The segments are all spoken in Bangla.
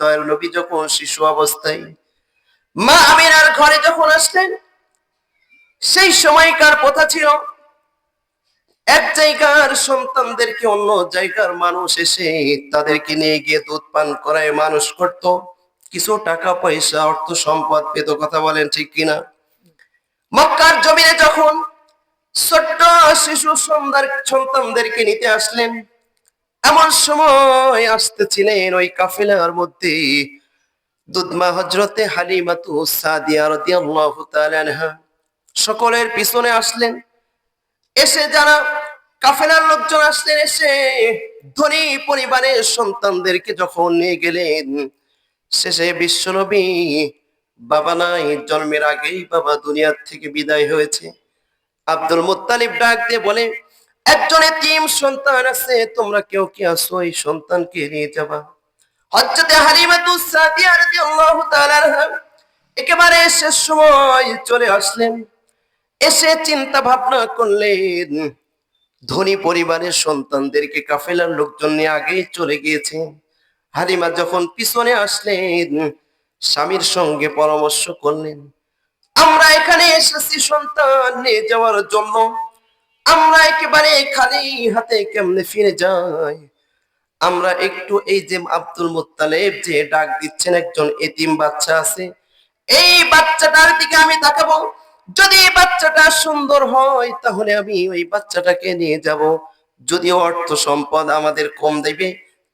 দয়াল নবী যখন শিশু অবস্থায় মা আমিনার ঘরে যখন আসলেন, সেই সময়কার কথা ছিল, এক জায়গার সন্তানদেরকে অন্য জায়গার মানুষ এসে তাদেরকে নিয়ে গিয়ে দুধ পান করায় মানুষ করত। কিছু টাকা, পয়সা, অর্থ সম্পদ পেত, কথা বলেন ঠিক কিনা? মক্কার জমিনে যখন ছোট্ট শিশু সন্তান সন্তানদেরকে নিতে আসলেন এমন সময় আসতেছিলেন ওই কাফেলার মধ্যে দুধমা হজরতে হালিমাতু সাদিয়া রাদিয়াল্লাহু তাআলা সকলের পিছনে আসলেন। এসে যারা কাফেলার লোকজন আসলেন, এসে ধনী পরিবারের সন্তানদেরকে যখন নিয়ে গেলেন, শেষে বিশ্বনবী বাবা নাই, জন্মের আগেই বাবা দুনিয়ার থেকে বিদায় হয়েছে। আব্দুল মুত্তালিব ডাক দিয়ে বলে একজন এতিম সন্তান আছে, তোমরা কেউ কি আসো এই সন্তানকে নিয়ে যাবা। তাআলা একেবারে শেষ সময় চলে আসলেন। এসে চিন্তা ভাবনা করলেন, ধনী পরিবারের সন্তানদেরকে কাফেলার লোকজন নিয়ে আগেই চলে গিয়েছে। হালিমা যখন পিছনে আসলেন, স্বামীর সঙ্গে পরামর্শ করলেন, আমরা এখানে এসেছি সন্তান নিয়ে যাওয়ার জন্য। আমরা একেবারে খালি হাতে কেমনে ফিরে যাই? আমরা একটু এই যে আব্দুল মুত্তালেব যে ডাক দিচ্ছেন, একজন এতিম বাচ্চা আছে, এই বাচ্চাটার দিকে আমি তাকাবো। যদি বাচ্চাটা সুন্দর হয়, তাহলে আমি ওই বাচ্চাটাকে নিয়ে যাব। যদি অর্থ সম্পদ আমাদের কম দেবে,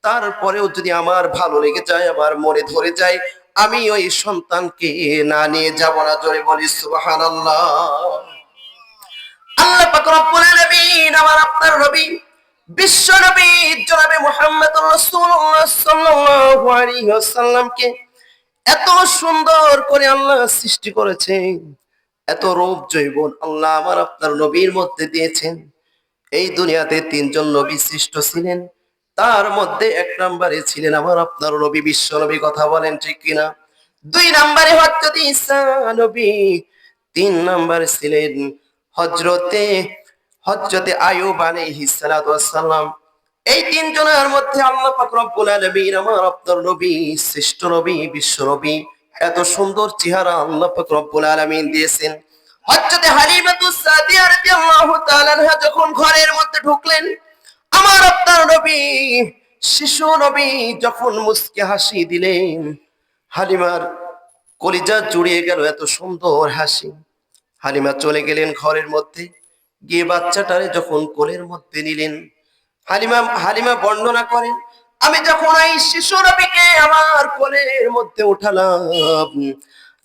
তারপরেও যদি আমার ভালো লেগে যায়, আমার মরে ধরে যায়, আমি ওই সন্তানকে না নিয়ে যাব না। জোরে বলি, সুবহানাল্লাহ। আল্লাহ পাক রব্বুল আলামিন আমার আপনার বিশ্ব নবী রাসূলুল্লাহ সাল্লাল্লাহু আলাইহি ওয়াসাল্লামকে এত সুন্দর করে আল্লাহ সৃষ্টি করেছেন, এত রূপ জৈবন আল্লাহ আমার আপনার নবীর মধ্যে দিয়েছেন। এই দুনিয়াতে তিনজন নবী সৃষ্ট ছিলেন, তার মধ্যে এক নম্বরে ছিলেন আমার আপনার নবী, বিশ্ব নবী, কথা বলেন ঠিক কিনা? দুই নম্বরে হজরত ঈসা নবী, তিন নম্বরে ছিলেন হজরতে হজরতে আয়ুব আলাইহিস সালাতু ওয়াসসালাম এই তিনজনের মধ্যে আল্লাহ পাক রব্বুল আলামিন আমার আপনার নবী, শ্রেষ্ঠ নবী, বিশ্ব নবী, এত সুন্দর চেহারা আল্লাহ পাক রব্বুল আলামিন দিয়েছেন। হযরতে হালিমাতুস সাদিয়া রাদিয়াল্লাহু তাআলা আনহা যখন ঘরের মধ্যে ঢুকলেন, আমার আপনার নবী, শিশু নবী যখন মুস্কে হাসি দিলেন, হালিমার কলিজা জুড়িয়ে গেল এত সুন্দর হাসি। হালিমা চলে গেলেন ঘরের মধ্যে। গিয়ে বাচ্চাটারে যখন কোলের মধ্যে নিলেন, হালিমা হালিমা বর্ণনা করেন আমি যখন এই শিশু নবীকে আমার কোলের মধ্যে উঠালাম,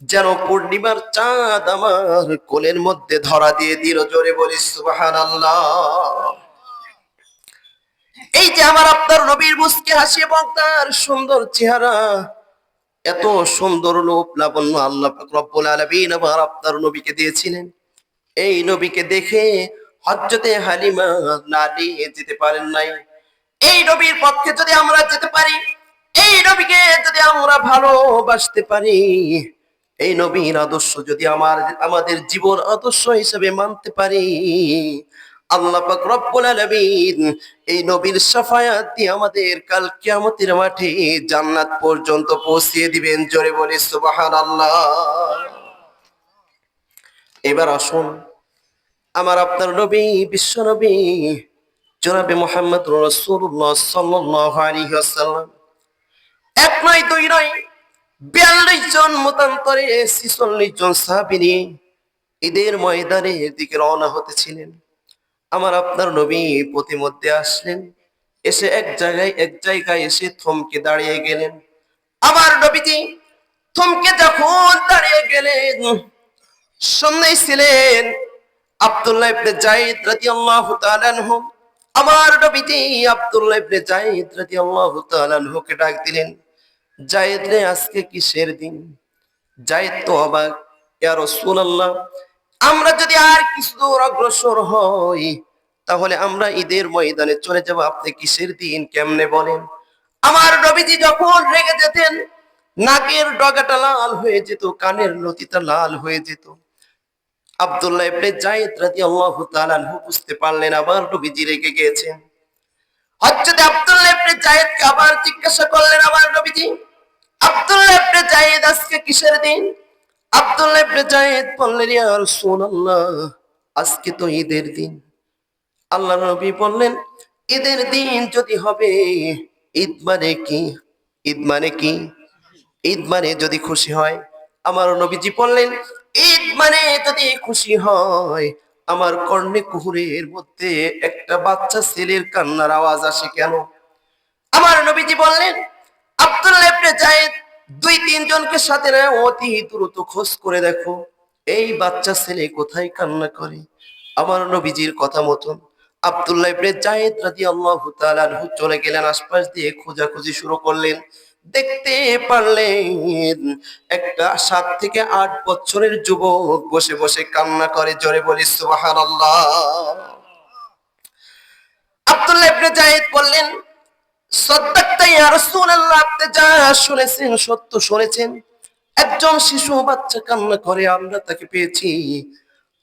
যেন পূর্ণিমার চাঁদ আমার কোলের মধ্যে ধরা দিয়ে দিল জোরে বলি, সুবহানাল্লাহ। এই যে আমার আপনার নবীর মুস্কে হাসি এবং তার সুন্দর চেহারা এত সুন্দর লোক, লাবণ্য আল্লাহ রব্বুল আলামিন আবার আপনার নবীকে দিয়েছিলেন। এই নবীকে দেখে হজ্জতে হালিমা না নিয়ে যেতে পারেন নাই। এই নবীর পক্ষে যদি আমরা যেতে পারি, এই নবীকে যদি আমরা ভালোবাসতে পারি, এই নবীর আদর্শ যদি আমার, আমাদের জীবন আদর্শ হিসেবে মানতে পারি আল্লাহ পাক রব্বুল আলামিন এই নবীর শাফায়াত দিয়ে আমাদের কাল কিয়ামতের মাঠে জান্নাত পর্যন্ত পৌঁছিয়ে দিবেন। জোরে বলি, সুবহানাল্লাহ। এবার আসুন, আমার আপনার নবী, বিশ্ব নবী, জনাবে মোহাম্মদ রসুল্লাহ সাল্লাল্লাহু আলাইহি ওয়াসাল্লাম। এক নয়, দুই নয়, বিয়াল্লিশ জন মতান্তরে ছিচল্লিশ জন সাহাবী ঈদের ময়দানের দিকে রওনা হতেছিলেন আমার আপনার নবী প্রতিমধ্যে আসলেন। এসে এক জায়গায় এক জায়গায় এসে থমকে দাঁড়িয়ে গেলেন। আমার নবীজি থমকে যখন দাঁড়িয়ে গেলেন সামনে ছিলেন আব্দুল্লাহ ইবনে জায়েদ রাদিয়াল্লাহু তাআলা আনহু। আমার নবীজি আব্দুল্লাহ ইবনে জায়েদ রাদিয়াল্লাহু তাআলা আনহুকে ডাক দিলেন জায়েদ রে, আজকে কিসের দিন? জায়েদ তো অবাক, ইয়া রাসূলুল্লাহ আমরা যদি আর কিছু দূর অগ্রসর হই, তাহলে আমরা ঈদের ময়দানে চলে যাব। আপনি কিসের দিন কেমনে বলেন? আমার নবীজি যখন রেগে যেতেন, নাকের ডগাটা লাল হয়ে যেত, কানের লতিটা লাল হয়ে যেত। আব্দুল্লাহ ইবনে জায়েদ রাদিয়াল্লাহু তাআলা বুঝতে পারলেন আবার নবীজি রেগে গিয়েছেন। হযরত আব্দুল্লাহ ইবনে জায়েদকে আবার জিজ্ঞাসা করলেন আমার নবীজি জায়েদ আজকে কিসের দিন? জায়েদ আজকে তো ঈদের দিন। আল্লাহ নবী বললেন, ঈদের দিন যদি হবে, ঈদ মানে কি? ঈদ মানে কি? ঈদ মানে যদি খুশি হয়। আমার নবীজি বললেন, ঈদ মানে যদি খুশি হয়, আমার কর্ণে কুহুরের মধ্যে একটা বাচ্চা ছেলের কান্নার আওয়াজ আসে কেন? আমার নবীজি বললেন আব্দুল্লাহ ইবনে জায়েদ দুই তিনজনকে সাথে না অতি দ্রুত খোঁজ করে দেখো, এই বাচ্চা ছেলে কোথায় কান্না করে? আমার নবীজির কথা মতন আব্দুল্লাহ ইবনে জায়েদ রাদিয়াল্লাহু তাআলা আনহু চলে গেলেন, আশপাশ দিয়ে খোঁজাখুঁজি শুরু করলেন। দেখতে পারলেন, একটা সাত থেকে আট বছরের যুবক বসে বসে কান্না করে, জোরে বলি, সুবহানাল্লাহ। আব্দুল্লাহ ইবনে জায়েদ বললেন শুনেছেন, সত্য শুনেছেন। একজন শিশু বাচ্চা কান্না করে, আমরা তাকে পেয়েছি।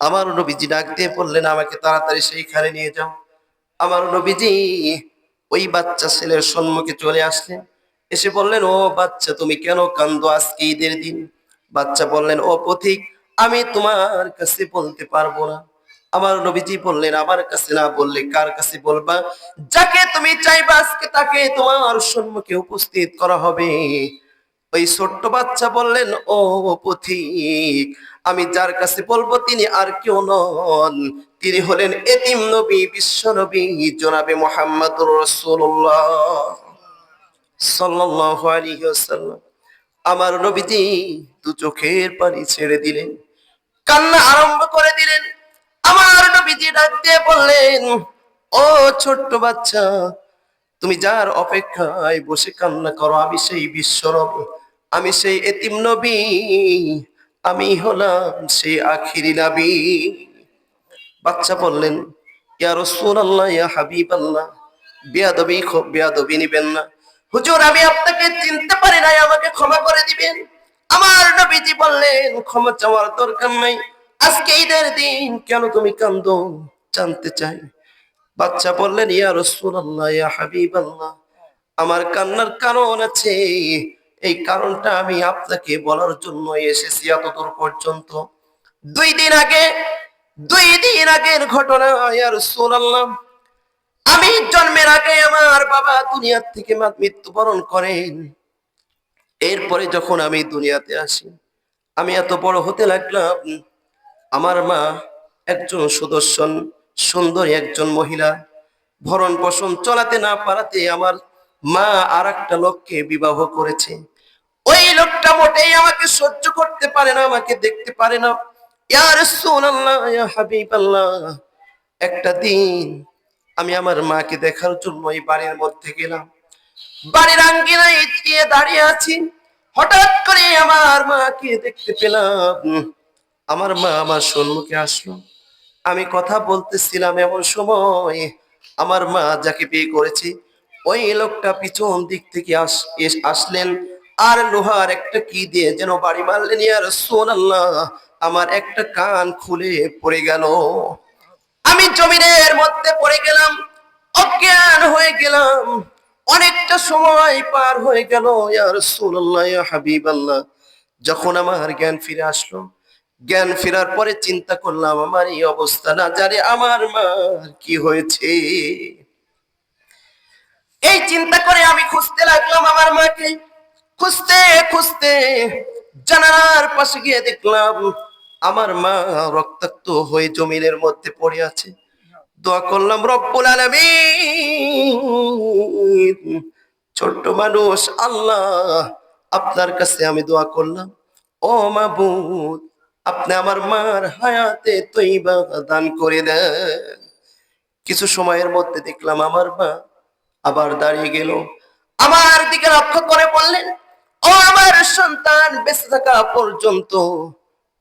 আমার নবীজি ডাক দিয়ে বললেন, আমাকে তাড়াতাড়ি সেইখানে নিয়ে যাও। আমার নবীজি ওই বাচ্চা ছেলের সম্মুখে চলে আসলেন। এসে বললেন, ও বাচ্চা, তুমি কেন কান্দো আজকে ঈদের দিন? বাচ্চা বললেন, ও পথিক, আমি তোমার কাছে বলতে পারব না। আমার নবীজি বললেন, আমার কাছে না বললে কার কাছে বলবা? যাকে তুমি চাইবা, আজকে তাকে তোমার সম্মুখে উপস্থিত করা হবে। ওই ছোট্ট বাচ্চা বললেন, ও পথিক, আমি যার কাছে বলব তিনি আর কেউ নন। তিনি হলেন এতিম নবী, বিশ্ব নবী, জনাবে ওয়াসাল্লাম। আমার নবীজি দু চোখের পানি ছেড়ে দিলেন, কান্না আরম্ভ করে দিলেন। আমার নবীজি ডাক দিয়ে বললেন, ও ছোট্ট বাচ্চা, তুমি যার অপেক্ষায় বসে কান্না করো, আমি সেই বিশ্ব নবী, আমি সেই এতিম নবী, আমি হলাম সেই আখিরি নবী। বাচ্চা বললেন, ইয়া রাসূলুল্লাহ, ইয়া হাবিবাল্লাহ, বিয়াদবি খুব বিয়াদবি নিবেন না। হুজুর, আমি আপনাকে চিনতে পারি নাই, আমাকে ক্ষমা করে দিবেন। আমার নবীজি বললেন, ক্ষমা চাওয়ার দরকার নাই আজকে ঈদের দিন কেন তুমি কান্দো জানতে চাই? বাচ্চা বললেন, ইয়া রাসূলুল্লাহ, ইয়া হাবিবাল্লাহ, আমার কান্নার কারণ আছে। এই কারণটা আমি আপনাকে বলার জন্য এসেছি এতদূর পর্যন্ত। দুই দিন আগে, দুই দিন আগের ঘটনা, ইয়া রাসূলুল্লাহ, আমি জন্মের আগে আমার বাবা দুনিয়া থেকে মৃত্যুবরণ করেন। এরপরে যখন আমি দুনিয়াতে আসি, আমি এত বড় হতে লাগলাম আমার মা একজন সুদর্শন, সুন্দরী একজন মহিলা। ভরণ পোষণ চলাতে না পারাতে আমার মা আর একটা লোককে বিবাহ করেছে। ওই লোকটা মোটেই আমাকে সহ্য করতে পারে না, আমাকে দেখতে পারে না। একটা দিন আমি আমার মাকে দেখার জন্য এই বাড়ির মধ্যে গেলাম। বাড়ির আঙ্গিনায় দাঁড়িয়ে আছি। হঠাৎ করে আমার মাকে দেখতে পেলাম। আমার মা আমার সম্মুখে আসলো। আমি কথা বলতেছিলাম এমন সময় আমার মা যাকে বিয়ে করেছে, ওই লোকটা পিছন দিক থেকে আস- আসলেন। আর লোহার একটা কি দিয়ে যেন বাড়ি মারলেন ইয়ার সোনাল্লাহ আমার একটা কান খুলে পড়ে গেল। আমি জমিনের মধ্যে পড়ে গেলাম, অজ্ঞান হয়ে গেলাম। অনেকটা সময় পার হয়ে গেল, ইয়া রাসূলুল্লাহ, ইয়া হাবিবাল্লাহ। যখন আমার জ্ঞান ফিরে আসলো জ্ঞান ফেরার পরে চিন্তা করলাম, আমার এই অবস্থা না জানে আমার মার কি হয়েছে? এই চিন্তা করে আমি খুঁজতে লাগলাম আমার মাকে। খুঁজতে খুঁজতে জানালার পাশে গিয়ে দেখলাম আমার মা রক্তাক্ত হয়ে জমিনের মধ্যে পড়ে আছে। দোয়া করলাম, রব্বুল আলামিন, ছোট্ট মানুষ, আল্লাহ আপনার কাছে আমি দোয়া করলাম। ও মাবুদ আপনি আমার মার হায়াতে তৈবা দান করে দেন। কিছু সময়ের মধ্যে দেখলাম আমার মা আবার দাঁড়িয়ে গেল। আমার দিকে লক্ষ্য করে বললেন, ও আমার সন্তান, বেঁচে থাকা পর্যন্ত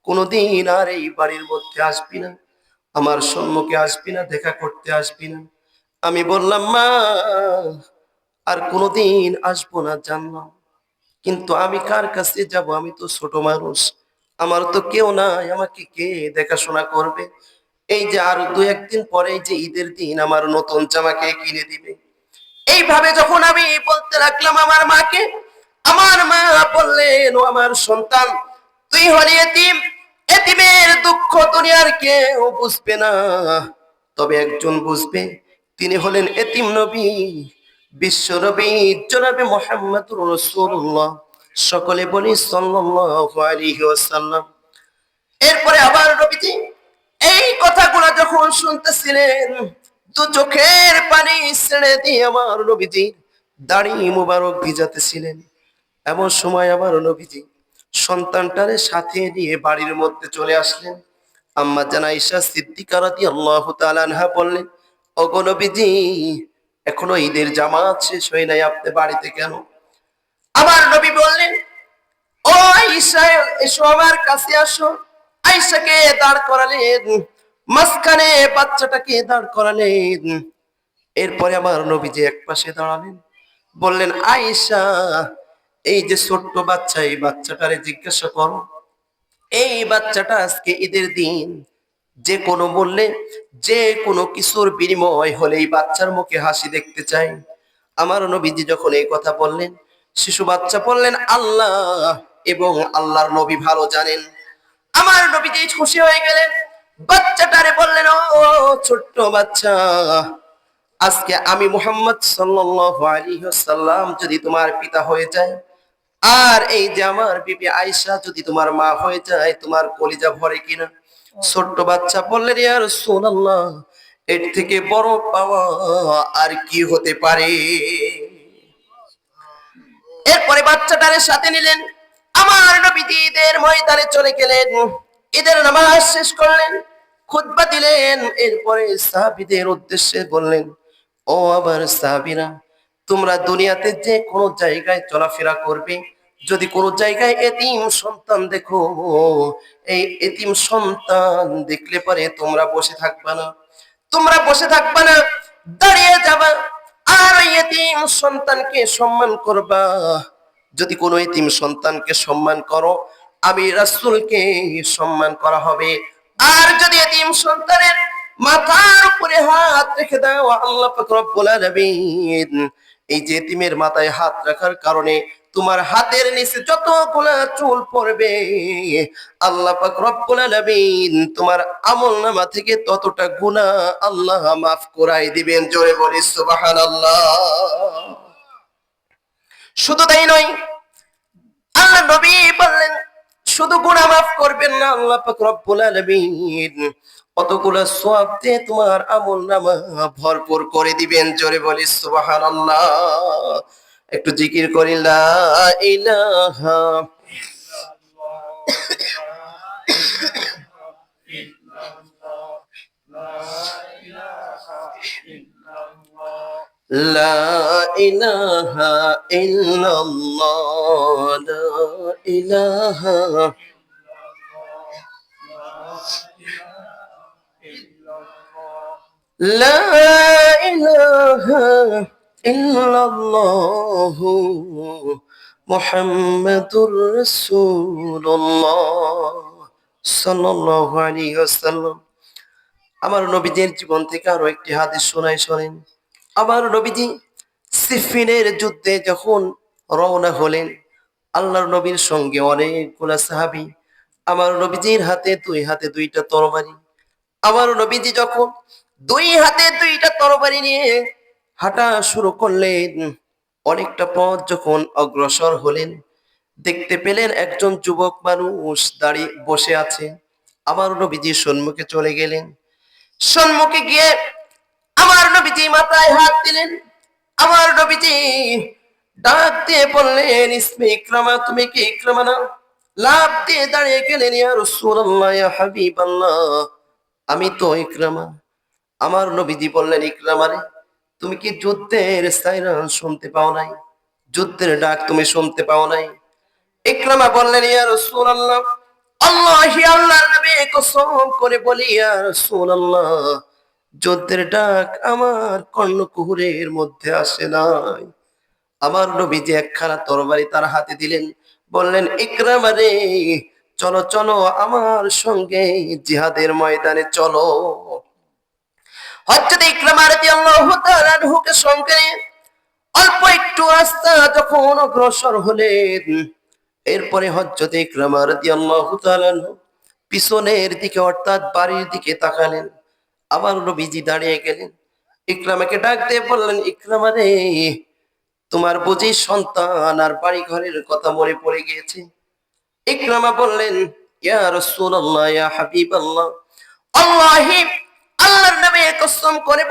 কোনোদিন আর এই বাড়ির মধ্যে আসবি না। আমার সম্মুখে আসবি না, দেখা করতে আসবি না। আমি বললাম, মা, আর কোনোদিন আসব না জানলাম। কিন্তু আমি কার কাছে যাব? আমি তো ছোট মানুষ। আমার তো কেউ নাই, আমাকে কে দেখাশোনা করবে? এই যে আর দু একদিন পরে যে ঈদের দিন, আমার নতুন জামা কে কিনে দিবে? এইভাবে যখন আমি বলতে লাগলাম আমার মাকে, আমার মা বললেন আমার সন্তান, তুই হলি এতিম, এতিমের দুঃখ দুনিয়ার কেউ বুঝবে না। তবে একজন বুঝবে, তিনি হলেন এতিম নবী, বিশ্ব নবী জনাবে মোহাম্মদুর রাসূলুল্লাহ সকলে বলি ওয়াসাল্লাম। এরপরে আবার নবীজি এই কথাগুলো যখন শুনতেছিলেন, দু চোখের পানি ছেড়ে দিয়ে আমার নবীজি দাড়ি মুবারক ভিজাতেছিলেন। এমন সময় আমার নবীজি সন্তানটারে সাথে নিয়ে বাড়ির মধ্যে চলে আসলেন। আম্মা জানা ঈশা সিদ্দিকা রাদিয়াল্লাহু তাআলা আনহা বললেন, ওগো নবীজি, এখনও ঈদের জামাত শেষ হয় নাই, আপনি বাড়িতে কেন? আমার নবী বললেন, ও আয়েশা এসো আমার কাছে আসো। আয়েশাকে দাঁড় করালেন, মাঝখানে বাচ্চাটাকে দাঁড় করালেন। এরপরে আমার নবীজি এক পাশে দাঁড়ালেন, বললেন, আয়েশা, এই যে ছোট্ট বাচ্চা, এই বাচ্চাটারে জিজ্ঞাসা করো। এই বাচ্চাটা আজকে ঈদের দিন, যে কোনো মূল্যে, যে কোনো কিছুর বিনিময় হলে এই বাচ্চার মুখে হাসি দেখতে চাই আমার নবীজি যখন এই কথা বললেন শিশু বাচ্চা বললেন, আল্লাহ এবং আল্লাহর নবী ভালো জানেন। আমার নবীজি খুশি হয়ে গেলেন, বাচ্চাটারে বললেন, ও ছোট্ট বাচ্চা, আজকে আমি মুহাম্মদ আলাইহি যদি তোমার পিতা হয়ে যায়, আর এই যে আমার বিবি আয়েশা যদি তোমার মা হয়ে যায়, তোমার কলিজা ভরে কিনা? ছোট্ট বাচ্চা বললেন, ইয়া সোনাল্লাহ এর থেকে বড় পাওয়া আর কি হতে পারে? এরপরে বাচ্চাটারে সাথে নিলেন। আমার নবীজি ঈদের ময়দানে চলে গেলেন। ঈদের নামাজ শেষ করলেন, খুতবা দিলেন। এরপরে সাহাবীদের উদ্দেশ্যে বললেন, ও আবার সাহাবীরা, তোমরা দুনিয়াতে যে কোনো জায়গায় চলাফেরা করবে। যদি কোনো জায়গায় এতিম সন্তান দেখো, এই এতিম সন্তান দেখলে পরে তোমরা বসে থাকবা না। তোমরা বসে থাকবা না, দাঁড়িয়ে যাবা। আর এতিম সন্তানকে সম্মান করবা। যদি কোনো এতিম সন্তানকে সম্মান করো, আমি রাসূলকে সম্মান করা হবে। আর যদি এতিম সন্তানের মাথার উপরে হাত রেখে দাও, আল্লাহ রব্বুল আলামিন। এই যে এতিমের মাথায় হাত রাখার কারণে তোমার হাতের নিচে যতগুলা চুল পড়বে, আল্লাহ পাক রব্বুল আলামিন তোমার আমলনামা থেকে ততটা গুনাহ আল্লাহ মাফ করাই দিবেন। জোরে বলি, সুবহানাল্লাহ। শুধু তাই নয়, আল্লাহ নবী বললেন, শুধু গুনাহ মাফ করবেন না আল্লাহ পাক রব্বুল আলামিন। কতগুলো সওয়াব দিয়ে তোমার আমলনামা ভরপুর করে দিবেন। জোরে বলি, সুবহানাল্লাহ। একটু জিকির করি লা ইলাহা লা ইলাহা ইল্লাল্লাহ লা ইলাহা لا إله إلا الله ইল্লাল্লাহু মুহাম্মাদুর রাসূলুল্লাহ সাল্লাল্লাহু আলাইহি ওয়াসাল্লাম। আমার নবীদের জীবন থেকে আরও একটি হাদিস শোনাই, শোনেন। আমার নবীজি সিফিনের যুদ্ধে যখন রওনা হলেন, আল্লাহর নবীর সঙ্গে অনেকগুলা সাহাবি, আমার নবীজির হাতে দুই হাতে দুইটা তরবারি। আমার নবীজি যখন দুই হাতে দুইটা তরবারি নিয়ে হাঁটা শুরু করলেন অনেকটা পথ যখন অগ্রসর হলেন, দেখতে পেলেন একজন যুবক মানুষ দাঁড়িয়ে বসে আছে। আমার নবীজি সম্মুখে চলে গেলেন। সম্মুখে গিয়ে আমার নবীজি মাথায় হাত দিলেন। আমার নবীজি ডাক দিয়ে বললেন, ইসমে ইকরামা, তুমি কি ইকরামা না? লাভ দিয়ে দাঁড়িয়ে গেলেন, ইয়া রাসূলুল্লাহ, ইয়া হাবিবাল্লাহ। আমি তো ইকরামা। আমার নবীজি বললেন, ইকরামা রে তুমি কি যুদ্ধের সাইরান শুনতে পাও নাই? যুদ্ধের ডাক তুমি শুনতে পাও নাই? ইকরামা বললেন, ইয়া রাসূলুল্লাহ, আল্লাহি আল্লাহর নবী, কসম করে বলি, ইয়া রাসূলুল্লাহ, যুদ্ধের ডাক আমার কর্ণকুহুরের মধ্যে আসে নাই। আমার নবীজি একখানা তরবারি তার হাতে দিলেন, বললেন, ইকরামা রে, চলো চলো, আমার সঙ্গে জিহাদের ময়দানে চলো। হযরত ইকরামা রাদিয়াল্লাহু তাআলা আনহুকে সঙ্গে অল্প একটু রাস্তা যখন অগ্রসর হলেন, এরপরে হজরতে ইকরামা রাদিয়াল্লাহু তাআলা পিছনের দিকে অর্থাৎ বাড়ির দিকে তাকালেন। আবার নবীজি দাঁড়িয়ে গেলেন। ইকরামাকে ডাক দিয়ে বললেন, ইকরামা রে, তোমার বুঝি সন্তান আর বাড়ি ঘরের কথা মনে পড়ে গিয়েছে? ইকরামা বললেন, ইয়া রাসূলুল্লাহ, ইয়া হাবিবাল্লাহ, আল্লাহি নামে কসম করে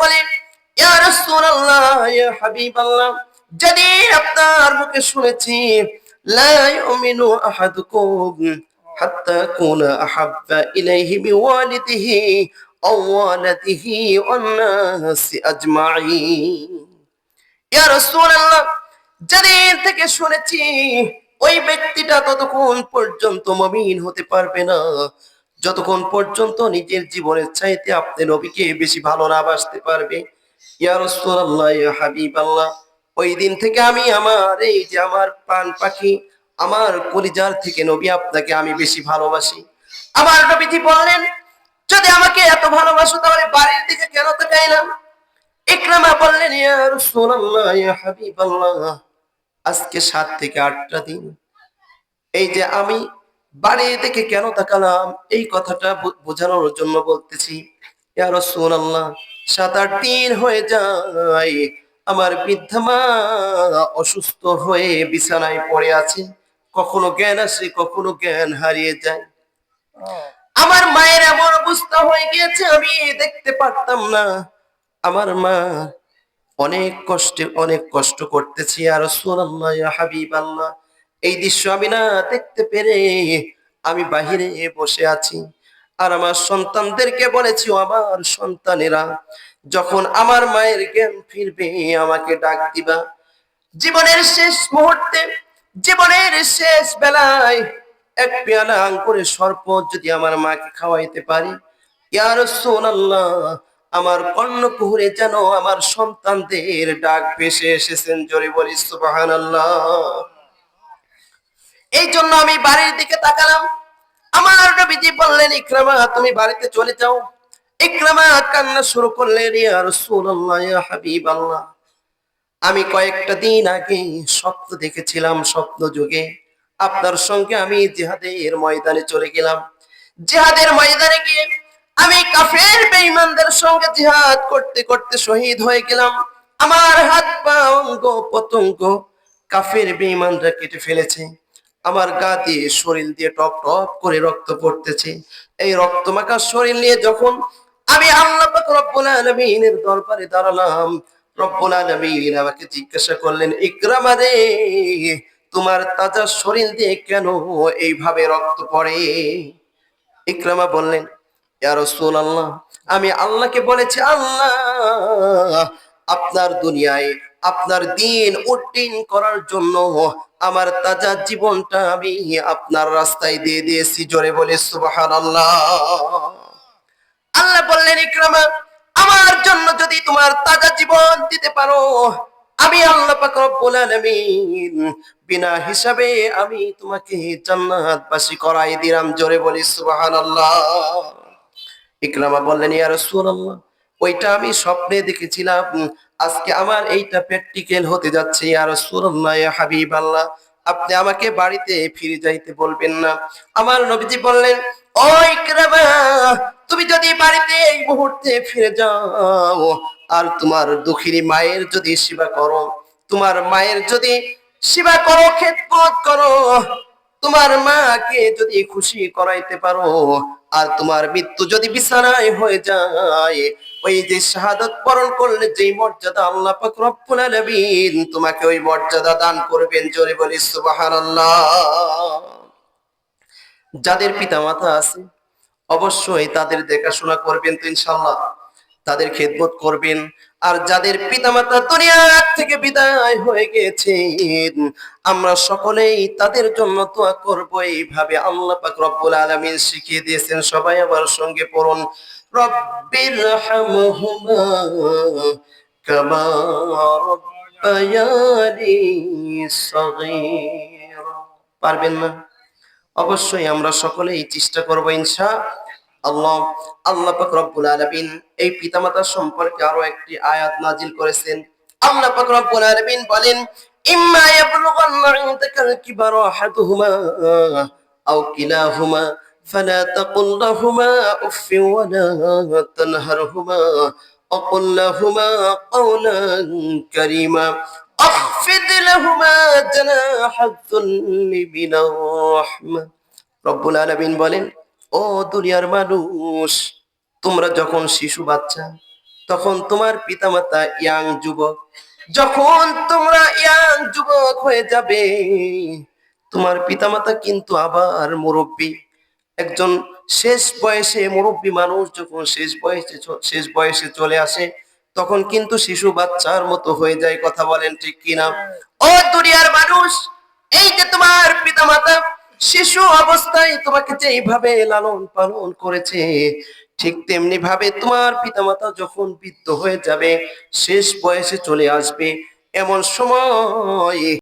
আপনার মুখে শুনেছি থেকে শুনেছি, ওই ব্যক্তিটা ততক্ষণ পর্যন্ত মমিন হতে পারবে না। যতক্ষণ পর্যন্ত নিজের জীবনের চাইতে আপনি নবীকে বেশি ভালো না বাসতে পারবে, ইয়া হাবিবাল্লাহ, ওই দিন থেকে আমি আমার এই যে আমার প্রাণ পাখি, আমার কলিজার থেকে নবী আপনাকে আমি বেশি ভালোবাসি। আমার নবীজি বললেন, যদি আমাকে এত ভালোবাসো তাহলে বাড়ির দিকে কেন তাকাইলাম? ইকরামা বললেন আজকে সাত থেকে আটটা দিন, এই যে আমি বাড়ি থেকে কেন তাকালাম? এই কথাটা বোঝানোর জন্য বলতেছি রাসূলুল্লাহ সাত আট দিন হয়ে যায়, আমার বৃদ্ধা মা অসুস্থ হয়ে বিছানায় পড়ে আছে, কখনো জ্ঞান আসে, কখনো জ্ঞান হারিয়ে যায়। আমার মায়ের এমন অবস্থা হয়ে গিয়েছে, আমি দেখতে পারতাম না। আমার মা অনেক কষ্টে, অনেক কষ্ট করতেছি আর রাসূলুল্লাহ হাবিব হাবিবাল্লাহ এই দৃশ্য আমি না দেখতে পেরে আমি বাহিরে বসে আছি। আর আমার সন্তানদেরকে বলেছি আমার সন্তানেরা, যখন আমার মায়ের জ্ঞান ফিরবে, আমাকে ডাক দিবা। জীবনের শেষ মুহূর্তে, জীবনের শেষ বেলায় এক পেয়ালা আঙ্কুরের শরবত যদি আমার মাকে খাওয়াইতে পারি, ইয়া রাসূলুল্লাহ, আমার কর্ণকুহরে যেন আমার সন্তানদের ডাক ভেসে এসেছেন। জোরে বলি, সুবহানাল্লাহ। এই জন্য আমি বাড়ির দিকে তাকালাম। আমার নবীজি বললেন, ইকরামা, তুমি বাড়িতে চলে যাও। ইকরামা কান্না শুরু করলেন, ইয়া রাসূলুল্লাহ, ইয়া হাবিবাল্লাহ। আমি কয়েকটা দিন আগে স্বপ্ন দেখেছিলাম, স্বপ্ন যুগে। আপনার সঙ্গে আমি জিহাদের ময়দানে চলে গেলাম। জিহাদের ময়দানে গিয়ে আমি কাফের বেঈমানদের সঙ্গে জিহাদ করতে করতে শহীদ হয়ে গেলাম। আমার হাত পা অঙ্গ পতঙ্গ কাফের বেঈমানরা কেটে ফেলেছে। আমার গা দিয়ে শরীর দিয়ে টপ টপ করে রক্ত পড়তেছে। এই রক্ত মাখা শরীর নিয়ে যখন আমি আল্লাহ রব্বুল আলামিনের দরবারে দাঁড়ালাম, রব্বুল আলামিন আমাকে জিজ্ঞাসা করলেন, ইকরামা রে, তোমার তাজা শরীর দিয়ে কেন এইভাবে রক্ত পড়ে? ইকরামা বললেন, ইয়া রাসূলুল্লাহ, আমি আল্লাহকে বলেছি, আল্লাহ, আপনার দুনিয়ায় আপনার দিন উড্ডীন করার জন্য আমার তাজা জীবনটা আমি আপনার রাস্তায় দিয়ে দিয়েছি। জোরে বলে সুবহানাল্লাহ। আল্লাহ বললেন, ইকরামা, আমার জন্য যদি তোমার তাজা জীবন দিতে পারো, আমি আল্লাহ পাক রব্বুল আলামিন বিনা হিসাবে আমি তোমাকে জান্নাতবাসী করাই দিলাম। জোরে বলি সুবহানাল্লাহ। ইকরামা বললেন, ইয়া রাসূলুল্লাহ ওইটা আমি স্বপ্নে দেখেছিলাম। আজকে আমার এইটা প্র্যাকটিক্যাল হতে যাচ্ছে আর রাসূলুল্লাহ, ইয়া হাবিবাল্লাহ। আপনি আমাকে বাড়িতে ফিরে যাইতে বলবেন না। আমার নবীজি বললেন, ও ইকরামা, তুমি যদি বাড়িতে এই মুহূর্তে ফিরে যাও, আর তোমার দুঃখিনী মায়ের যদি সেবা করো, তোমার মায়ের যদি সেবা করো, খেদমত করো, তোমার মাকে যদি খুশি করাইতে পারো, আর তোমার মৃত্যু যদি বিছানায় হয়ে যায় ওই যে শাহাদত বরণ করলে যেই মর্যাদা আল্লাহ পাক রব্বুল আলামিন তোমাকে ওই মর্যাদা দান করবেন জোরে বলি সুবহানাল্লাহ। যাদের পিতামাতা আছে, অবশ্যই তাদের দেখাশোনা করবেন তো ইনশাল্লাহ তাদের খেদমত করবেন। আর যাদের পিতামাতা দুনিয়া থেকে বিদায় হয়ে গেছে আমরা সকলেই তাদের জন্য দোয়া করব। এইভাবে আল্লাহ পাক রব্বুল আলামিন শিখিয়ে দিয়েছেন, সবাই আমার সঙ্গে পড়ুন। রব্বির হামহুমা কামা রব্বায়ানি সগীরা পারবেন না অবশ্যই আমরা সকলেই চেষ্টা করবো ইনশা আল্লাহ আল্লাহ পাক রব্বুল আলামিন এই পিতামাতা সম্পর্কে আরো একটি আয়াত নাজিল করেছেন আল্লাহ পাক রব্বুল আলামিন বলেন إما يبلغن عندك الكبر أحدهما أو كلاهما فلا تقل لهما أف ولا تنهرهما وقل لهما قولا كريما اخفض لهما جناح الذل من الرحمة রব্বুল আলামিন বলেন ও দুনিয়ার মানুষ তোমরা যখন শিশু বাচ্চা তখন তোমার পিতামাতা ইয়াং যুবক যখন তোমরা ইয়াং যুবক হয়ে যাবে তোমার পিতামাতা কিন্তু আবার মুরব্বী একজন শেষ বয়সে মুরব্বী মানুষ যখন শেষ বয়সে শেষ বয়সে চলে আসে, তখন কিন্তু শিশু বাচ্চার মতো হয়ে যায়, কথা বলেন ঠিক কিনা? ও দুনিয়ার মানুষ, এই যে তোমার পিতা মাতা শিশু অবস্থায় তোমাকে যেইভাবে লালন পালন করেছে, ঠিক তেমনি ভাবে তোমার পিতামাতা যখন বৃদ্ধ হয়ে যাবে, শেষ বয়সে চলে আসবে, এমন সময়